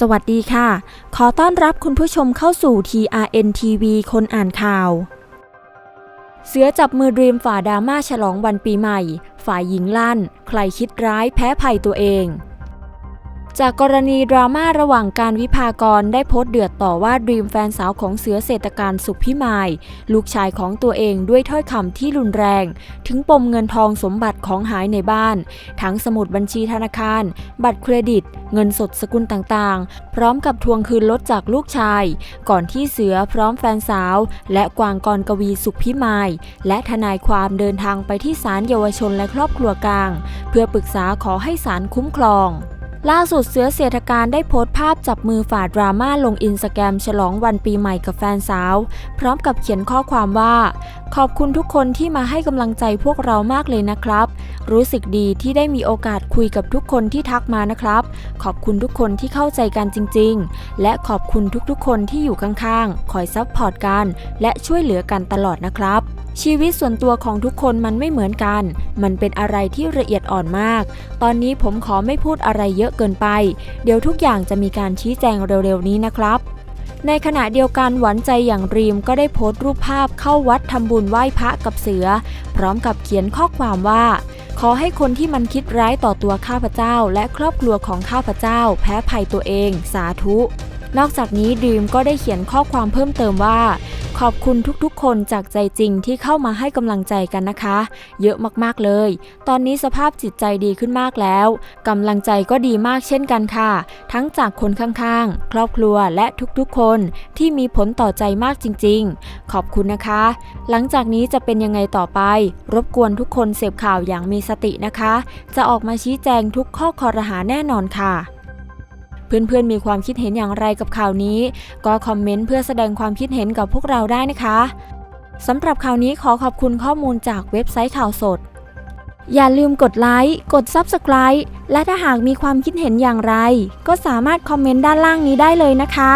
สวัสดีค่ะ ขอต้อนรับคุณผู้ชมเข้าสู่ TRN TV คนอ่านข่าว เสือจับมือดรีมฝ่าดราม่าฉลองวันปีใหม่ ฝ่ายหญิงลั่น ใครคิดร้ายแพ้ภัยตัวเอง จากกรณีดราม่าระหว่างการวิพากรได้โพสต์เดือดต่อว่าดรีมแฟนสาวของเสือเศรษฐการสุขพิมาย ลูกชายของตัวเองด้วยถ้อยคำที่รุนแรง ถึงปมเงินทองสมบัติของหายในบ้าน ทั้งสมุดบัญชีธนาคาร บัตรเครดิต เงินสดสกุลต่างๆ พร้อมกับทวงคืนรถจากลูกชาย ก่อนที่เสือพร้อมแฟนสาว และกวางกรกวีสุขพิมาย และทนายความเดินทางไปที่ศาลเยาวชนและครอบครัวกลาง เพื่อปรึกษาขอให้ศาลคุ้มครอง ล่าสุดเสือเศรษฐการได้โพสต์ภาพจับมือฝ่าดราม่าลงอินสตาแกรมฉลองวันปีใหม่กับแฟนสาว พร้อมกับเขียนข้อความว่า ขอบคุณทุกคนที่มาให้กำลังใจพวกเรามากเลยนะครับ รู้สึกดีที่ได้มีโอกาสคุยกับทุกคนที่ทักมานะครับ ขอบคุณทุกคนที่เข้าใจกันจริง ๆ และขอบคุณทุกๆ คนที่อยู่ข้างๆ คอยซัพพอร์ตกัน และช่วยเหลือกันตลอดนะครับ ชีวิตส่วนตัวของทุกคนมันไม่เหมือนกัน มันเป็นอะไรที่ละเอียดอ่อนมาก ตอนนี้ผมขอไม่พูดอะไรเยอะเกินไป เดี๋ยวทุกอย่างจะมีการชี้แจงเร็วๆนี้นะครับในขณะเดียวกันหวานใจอย่างรีมก็ได้โพสต์รูปภาพเข้าวัดทำบุญไหว้พระกับเสือ พร้อมกับเขียนข้อความว่า ขอให้คนที่มันคิดร้ายต่อตัวข้าพเจ้า และครอบครัวของข้าพเจ้า แพ้ภัยตัวเอง สาธุ นอกจากนี้ดีมก็ได้เขียนข้อความเพิ่มเติมว่า ขอบคุณทุกๆ คนจากใจจริงที่เข้ามาให้กำลังใจกันนะคะ เยอะมากๆเลย ตอนนี้สภาพจิตใจดีขึ้นมากแล้วกำลังใจก็ดีมากเช่นกันค่ะ ทั้งจากคนข้างๆ ครอบครัวและทุกๆ คนที่มีผลต่อใจมากจริง ๆ ขอบคุณนะคะ หลังจากนี้จะเป็นยังไงต่อไป รบกวนทุกคนเสพข่าวอย่างมีสตินะคะ จะออกมาชี้แจงทุกข้อคอรหาแน่นอนค่ะ เพื่อนๆมีความคิดเห็นอย่างไรกับข่าวนี้ ก็คอมเมนต์เพื่อแสดงความคิดเห็นกับพวกเราได้นะคะสำหรับข่าวนี้ขอขอบคุณข้อมูลจากเว็บไซต์ข่าวสด อย่าลืมกดไลค์ กด Subscribe และถ้าหากมีความคิดเห็นอย่างไร ก็สามารถคอมเมนต์ด้านล่างนี้ได้เลยนะคะ